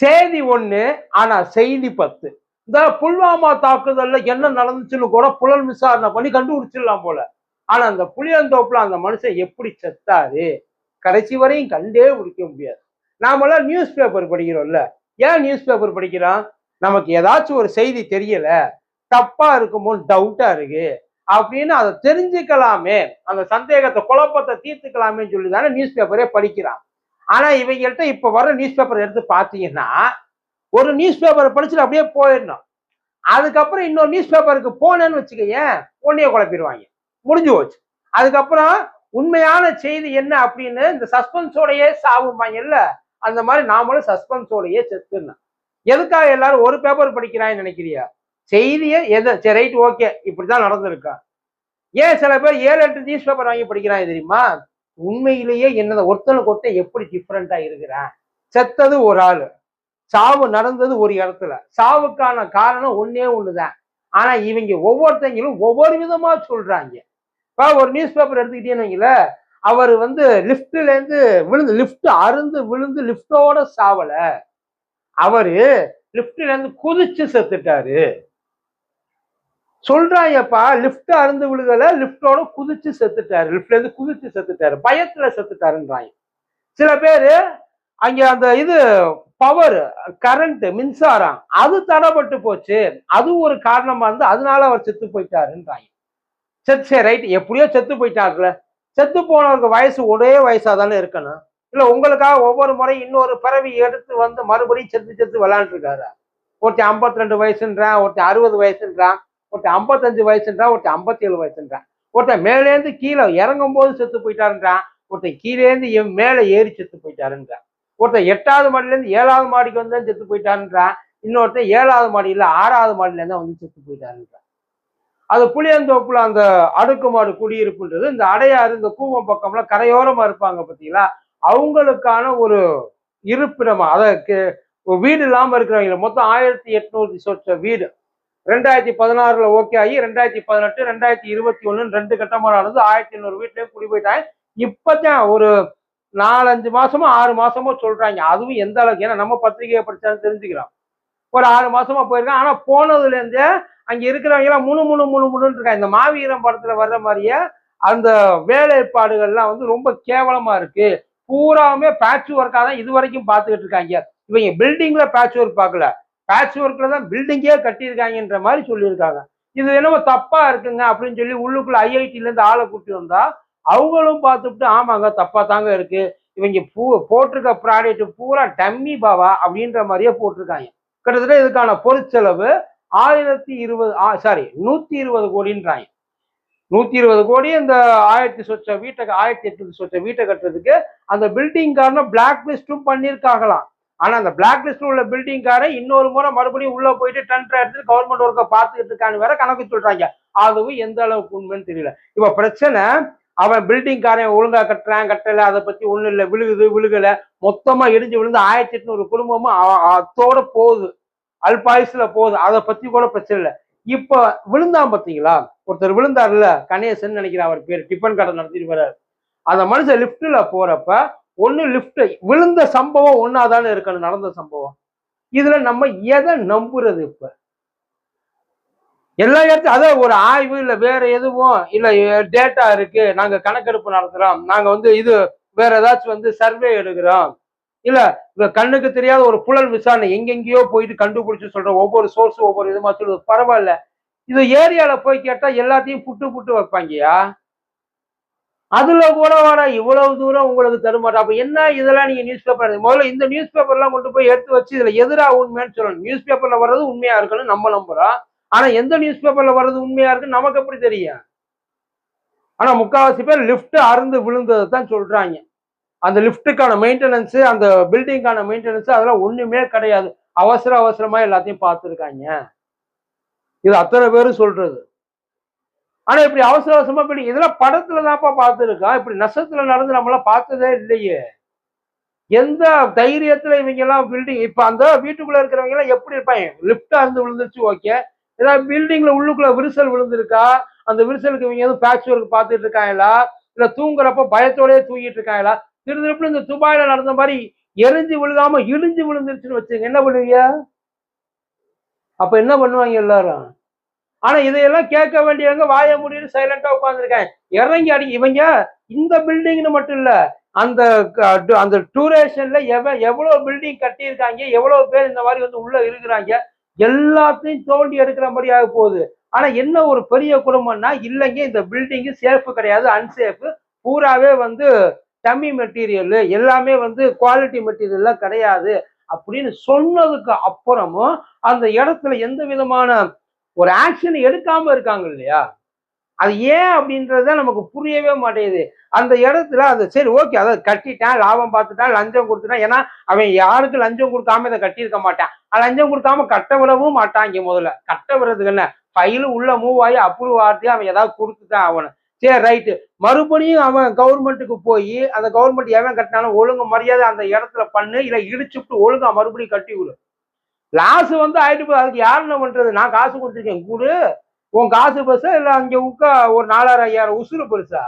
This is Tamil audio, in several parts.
செய்தி ஒன்று ஆனால் செய்தி பத்து. இந்த புல்வாமா தாக்குதல்ல என்ன நடந்துச்சுன்னு கூட புலன் விசாரணை பண்ணி கண்டுபிடிச்சிடலாம் போல. ஆனா அந்த புளியந்தோப்புல அந்த மனுஷன் எப்படி செத்தாரு கடைசி வரையும் கண்டே பிடிக்க முடியாது. நாமெல்லாம் நியூஸ் பேப்பர் படிக்கிறோம்ல. ஏன் நியூஸ் பேப்பர் படிக்கிறோம் நமக்கு ஏதாச்சும் ஒரு செய்தி தெரியல. தப்பா இருக்குமோ டவுட்டா இருக்கு. அப்படின்னு அதை தெரிஞ்சுக்கலாமே. அந்த சந்தேகத்தை குழப்பத்தை தீர்த்துக்கலாமேன்னு சொல்லி தானே நியூஸ் பேப்பரே படிக்கிறான். ஆனா இவங்கள்ட்ட இப்ப வர நியூஸ் பேப்பர் எடுத்து பாத்தீங்கன்னா ஒரு நியூஸ் பேப்பரை படிச்சுட்டு அப்படியே போயிடணும். அதுக்கப்புறம் இன்னொரு நியூஸ் பேப்பருக்கு போனேன்னு வச்சுக்கயேன் உன்னைய குழப்பிடுவாங்க. முடிஞ்சு போச்சு. அதுக்கப்புறம் உண்மையான செய்தி என்ன அப்படின்னு இந்த சஸ்பென்ஸோடையே சாவுமாங்கல்ல அந்த மாதிரி நாமளும் சஸ்பென்ஸோடையே செத்துடணும். எதுக்காக எல்லாரும் ஒரு பேப்பர் படிக்கிறான்னு நினைக்கிறியா? செய்தியை எது சரி ரைட் ஓகே இப்படிதான் நடந்திருக்கா. ஏன் சில பேர் ஏழு எட்டு நியூஸ் பேப்பர் வாங்கி படிக்கிறாங்க தெரியுமா? உண்மையிலேயே என்னதை? ஒருத்தனுக்கு ஒருத்தன் எப்படி டிஃப்ரெண்டா இருக்கிறான்? செத்தது ஒரு ஆளு. சாவு நடந்தது ஒரு இடத்துல. சாவுக்கான காரணம் ஒன்னே ஒண்ணுதான். ஆனா இவங்க ஒவ்வொருத்தங்களும் ஒவ்வொரு விதமா சொல்றாங்க. இப்போ ஒரு நியூஸ் பேப்பர் எடுத்துக்கிட்டேன்னு அவர் வந்து லிஃப்ட்லேருந்து விழுந்து லிஃப்ட் அருந்து விழுந்து லிஃப்டோட சாவலை. அவரு லிஃப்ட்லேருந்து குதிச்சு செத்துட்டாரு. சொல்றாங்கப்பா லிப்ட் அருந்து விழுகல லிப்டோட குதிச்சு செத்துட்டாரு. லிப்ட்ல இருந்து குதிச்சு செத்துட்டாரு. பயத்துல செத்துட்டாருன்றாங்க. சில பேர் அங்க அந்த இது பவர் கரண்ட் மின்சாரம் அது தடைப்பட்டு போச்சு. அது ஒரு காரணமா இருந்து அதனால அவர் செத்து போயிட்டாருன்றாங்க. செத்து சரி ரைட் எப்படியோ செத்து போயிட்டாருல. செத்து போனவருக்கு வயசு ஒரே வயசா தானே இருக்கணும். இல்ல உங்களுக்காக ஒவ்வொரு முறை இன்னொரு பிறவி எடுத்து வந்து மறுபடியும் செத்து செத்து விளாண்டுருக்காரு. ஒருத்தன் ஐம்பத்தி ரெண்டு வயசுன்றான் ஒருத்தன் அறுபது வயசுன்றான். ஒருத்தன் ஐம்பத்தஞ்சு வயசுன்றான் ஒருத்தன் ஐம்பத்தி ஏழு வயசுன்றான். ஒருத்தன் மேலேருந்து கீழே இறங்கும் போது செத்து போயிட்டாருன்றான். ஒருத்தன் கீழேருந்து என் மேலே ஏறி செத்து போயிட்டாருன்றான். ஒருத்தன் எட்டாவது மாடியிலேருந்து ஏழாவது மாடிக்கு வந்து செத்து போயிட்டாருன்றான். இன்னொருத்தன் ஏழாவது மாடியில் ஆறாவது மாடியிலேருந்து வந்து செத்து போயிட்டாருன்றான். அது புளியந்தோப்புல அந்த அடுக்குமாடு குடியிருப்புன்றது இந்த அடையாறு இந்த கூவம் பக்கம்லாம் கரையோரமா இருப்பாங்க பார்த்தீங்களா அவங்களுக்கான ஒரு இருப்பிடமா அதற்கு வீடு இல்லாமல் இருக்கிறவங்க மொத்தம் ஆயிரத்தி எட்நூறு சொச்ச வீடு. ரெண்டாயிரத்தி பதினாறுல ஓகே ஆகி ரெண்டாயிரத்தி பதினெட்டு ரெண்டாயிரத்தி இருபத்தி ஒண்ணு ரெண்டு கட்டமா ஆயிரத்தி எண்ணூறு வீட்லயும் குடி போயிட்டாங்க. இப்பதான் ஒரு நாலஞ்சு மாசமோ ஆறு மாசமோ சொல்றாங்க. அதுவும் எந்த அளவுக்கு? ஏன்னா நம்ம பத்திரிகையை படிச்சாலும் தெரிஞ்சுக்கிறோம் ஒரு ஆறு மாசமா போயிருக்கான் ஆனா போனதுல இருந்தே அங்க இருக்கிறவங்க எல்லாம் முணு முணு முணு முணுன்னு இருக்காங்க. இந்த மாவீரம் படத்துல வர்ற மாதிரியே அந்த வேலைப்பாடுகள்லாம் வந்து ரொம்ப கேவலமா இருக்கு. பூராவுமே பேட்ச் ஒர்க்காக தான் இது வரைக்கும் பார்த்துக்கிட்டு இருக்காங்க. இவங்க பில்டிங்ல பேட்ச் ஒர்க் பார்க்கல. பேட்ச் ஒர்க்கில் தான் பில்டிங்கே கட்டியிருக்காங்கன்ற மாதிரி சொல்லியிருக்காங்க. இது என்னமோ தப்பா இருக்குங்க அப்படின்னு சொல்லி உள்ளுக்குள்ள ஐஐடியிலேருந்து ஆளை கூட்டி வந்தா அவங்களும் பார்த்துட்டு ஆமாங்க தப்பா தாங்க இருக்கு. இவங்க பூ போட்டிருக்க ப்ராடக்ட் பூரா டம்மி பாவா அப்படின்ற மாதிரியே போட்டிருக்காங்க. கிட்டத்தட்ட இதுக்கான பொருட்செலவு ஆயிரத்தி இருபது சாரி நூத்தி இருபது கோடின்றாங்க. நூத்தி இருபது கோடி இந்த ஆயிரத்தி சொச்ச வீட்டை ஆயிரத்தி எட்நூத்தி சொச்ச வீட்டை கட்டுறதுக்கு அந்த பில்டிங்காரன பிளாக் லிஸ்டும் பண்ணியிருக்காங்களாம். ஆனா அந்த பிளாக் லிஸ்ட்ல உள்ள பில்டிங்கார இன்னொரு முறை மறுபடியும் உள்ள போயிட்டு டெண்டர் எடுத்து கவர்மெண்ட் ஒர்க்கை பார்த்துக்கிட்டு இருக்கான்னு வேற கணக்கு சொல்றாங்க. அதுவும் எந்த அளவுக்கு உண்மைன்னு தெரியல. இப்ப பிரச்சனை அவன் பில்டிங்காரன் ஒழுங்கா கட்டுறான் கட்டல அதை பத்தி ஒண்ணும் இல்லை. விழுகுது விழுகல. மொத்தமா இடிஞ்சு விழுந்து ஆயிரத்தி எட்நூறு குடும்பமும் அத்தோட போகுது. அல்பாயுசுல போகுது. அதை பத்தி கூட பிரச்சனை இல்லை. இப்ப விழுந்தான் பாத்தீங்களா? ஒருத்தர் விழுந்தாருல்ல கணேசன் நினைக்கிறேன் அவர் பேர் டிஃபன் கடை நடத்திட்டு வர்றாரு. அந்த மனுஷன் லிஃப்ட்ல போறப்ப ஒன்று லிஃப்ட் விழுந்த சம்பவம் ஒன்னாதானே இருக்கணும் நடந்த சம்பவம். இதுல நம்ம எதை நம்புறது இப்ப? எல்லா இடத்தையும் அதான் ஒரு ஆய்வு இல்ல வேற எதுவும் இல்ல டேட்டா இருக்கு நாங்க கணக்கெடுப்பு நடத்துறோம் நாங்க வந்து இது வேற ஏதாச்சும் வந்து சர்வே எடுக்கிறோம். இல்ல இந்த கண்ணுக்கு தெரியாத ஒரு புலன் விசாரணை எங்கெங்கேயோ போயிட்டு கண்டுபிடிச்சு சொல்ற ஒவ்வொரு சோர்ஸும் ஒவ்வொரு விதமா சொல்லுது. பரவாயில்ல. இது ஏரியால போய் கேட்டா எல்லாத்தையும் புட்டு புட்டு வைப்பாங்கயா அதுல கூட வாடா இவ்வளவு தூரம் உங்களுக்கு தருமாட்டா. அப்ப என்ன இதெல்லாம் நீங்க நியூஸ் பேப்பர் முதல்ல இந்த நியூஸ் பேப்பர்லாம் கொண்டு போய் எடுத்து வச்சு இதுல எதிரா உண்மைன்னு சொல்லணும். நியூஸ் பேப்பர்ல வர்றது உண்மையா இருக்குன்னு நம்ம நம்புறோம். ஆனா எந்த நியூஸ் பேப்பர்ல வர்றது உண்மையா இருக்கு நமக்கு எப்படி தெரியும்? ஆனா முக்காவாசி பேர் லிப்ட் அறுந்து விழுந்ததை தான் சொல்றாங்க. அந்த லிஃப்ட்டுக்கான மெயின்டெனன்ஸ் அந்த பில்டிங்கான மெயின்டெனன்ஸ் அதெல்லாம் ஒண்ணுமே கிடையாது. அவசர அவசரமா எல்லாத்தையும் பார்த்துருக்காங்க. இது அத்தனை பேரும் சொல்றது. ஆனா இப்படி அவசர அவசரமா இப்படி இதெல்லாம் படத்துல தான்ப்பா பார்த்துருக்கான் இப்படி நஷ்டத்துல நடந்து நம்மளாம் பார்த்ததே இல்லையே. எந்த தைரியத்துல இவங்க எல்லாம் பில்டிங் இப்ப அந்த வீட்டுக்குள்ள இருக்கிறவங்க எல்லாம் எப்படி இருப்பாங்க? லிப்டா இருந்து விழுந்துருச்சு ஓகே ஏதாவது பில்டிங்ல உள்ளுக்குள்ள விரிசல் விழுந்திருக்கா? அந்த விரிசலுக்கு இவங்க எதுவும் பேட்ச் ஒர்க் பார்த்துட்டு இருக்காங்களா? இல்ல தூங்குறப்ப பயத்தோடயே தூங்கிட்டு இருக்காங்களா? திருதிருப்பு இந்த துபாயில நடந்த மாதிரி எரிஞ்சு விழுகாம இழிஞ்சு விழுந்துருச்சுன்னு வச்சுங்க என்ன பண்ணுவீங்க? அப்ப என்ன பண்ணுவாங்க எல்லாரும்? ஆனா இதையெல்லாம் கேட்க வேண்டியவங்க வாய முடியும் சைலண்டா உட்காந்துருக்கேன் இறங்கி அடி இவங்க இந்த பில்டிங்னு மட்டும் இல்ல அந்த க- அந்த டூரேஷன்ல எவ எவ்வளவு பில்டிங் கட்டியிருக்காங்க எவ்வளவு பேர் இந்த மாதிரி வந்து உள்ள இருக்கிறாங்க எல்லாத்தையும் தோண்டி எடுக்கிற மாதிரியாக போகுது. ஆனா என்ன ஒரு பெரிய குடும்பம்னா இல்லைங்க இந்த பில்டிங் சேஃப் கிடையாது அன்சேஃப் பூராவே வந்து டம்மி மெட்டீரியல் எல்லாமே வந்து குவாலிட்டி மெட்டீரியல்லாம் கிடையாது. அப்படின்னு சொன்னதுக்கு அப்புறமும் அந்த இடத்துல எந்த விதமான ஒரு ஆக்ஷன் எடுக்காம இருக்காங்க இல்லையா? அது ஏன் அப்படின்றத நமக்கு புரியவே மாட்டேங்குது. அந்த இடத்துல அது சரி ஓகே அதை கட்டிட்டான் லாபம் பார்த்துட்டான் லஞ்சம் கொடுத்துட்டான். ஏன்னா அவன் யாருக்கு லஞ்சம் கொடுக்காம இதை கட்டியிருக்க மாட்டான்? லஞ்சம் கொடுக்காம கட்ட விடவும் மாட்டாங்க முதல்ல. கட்ட விடுறதுக்கு என்ன? ஃபைலு உள்ள மூவ் ஆகி அப்ரூவ் ஆகிட்டு அவன் ஏதாவது கொடுத்துட்டான் அவனை. சரி ரைட்டு மறுபடியும் அவன் கவர்மெண்ட்டுக்கு போய் அந்த கவர்மெண்ட் எவன் கட்டினாலும் ஒழுங்கு மரியாதை அந்த இடத்துல பண்ணு இல்லை இடிச்சுட்டு ஒழுங்கா மறுபடியும் கட்டி விடும் லாஸ் வந்து ஆயிட்டு போகுது. அதுக்கு யார் என்ன பண்றது? நான் காசு கொடுத்துருக்கேன். கூடு. உன் காசு பெருசா இல்லை அங்கே உட்கா ஒரு நாலாயிரம் ஐயாயிரம் உசுறு பெருசா?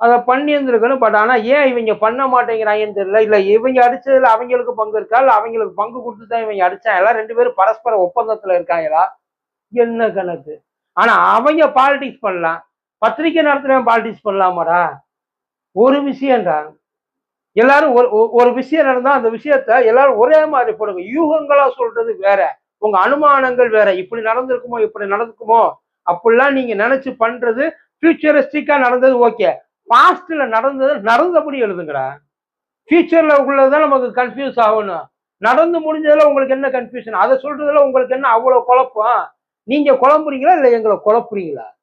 அதை பண்ணி இருந்திருக்கணும் பட் ஆனா ஏன் இவங்க பண்ண மாட்டேங்கிறாங்கன்னு தெரியல. இல்ல இவங்க அடிச்சதுல அவங்களுக்கு பங்கு இருக்கா? இல்ல அவங்களுக்கு பங்கு கொடுத்து தான் இவங்க அடிச்சாங்களா ரெண்டு பேரும் பரஸ்பர ஒப்பந்தத்துல இருக்காங்களா? என்ன கணக்கு? ஆனா அவங்க பாலிடிக்ஸ் பண்ணலாம். பத்திரிக்கை நடத்துறவன் பாலிடிக்ஸ் பண்ணலாமாடா? ஒரு விஷயம்டா. எல்லாரும் ஒரு ஒரு- விஷயம் நடந்தா அந்த விஷயத்த எல்லாரும் ஒரே மாதிரி போடுங்க. யூகங்களா சொல்றது வேற. உங்க அனுமானங்கள் வேற. இப்படி நடந்திருக்குமோ இப்படி நடந்துக்குமோ அப்படிலாம் நீங்க நினைச்சு பண்றது ஃபியூச்சரிஸ்டிக்கா நடந்தது ஓகே. பாஸ்ட்ல நடந்தது நடந்தபடி எழுதுங்கடா. ஃபியூச்சர்ல உள்ளதுதான் நமக்கு கன்ஃபியூஸ் ஆகணும். நடந்து முடிஞ்சதுல உங்களுக்கு என்ன கன்ஃபியூஷன் அதை சொல்றதுல உங்களுக்கு என்ன அவ்வளவு குழப்பம்? நீங்க குழம்புறீங்களா இல்ல எங்களை குழப்புறீங்களா?